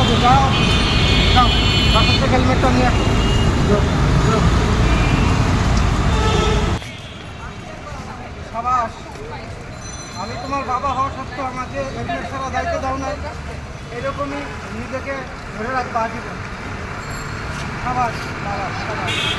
আছে যাও। যাও বাসার থেকে হেলমেটটা নিয়ে আসো। সাবাস। আমি তোমার বাবা হওয়া সত্ত্বেও আমাকে হেলমেট ছাড়া দায়িত্ব দাও নাই। এরকমই নিজেকে ধরে রাখব আজীবন। সাবাস সাবাস সাবাস।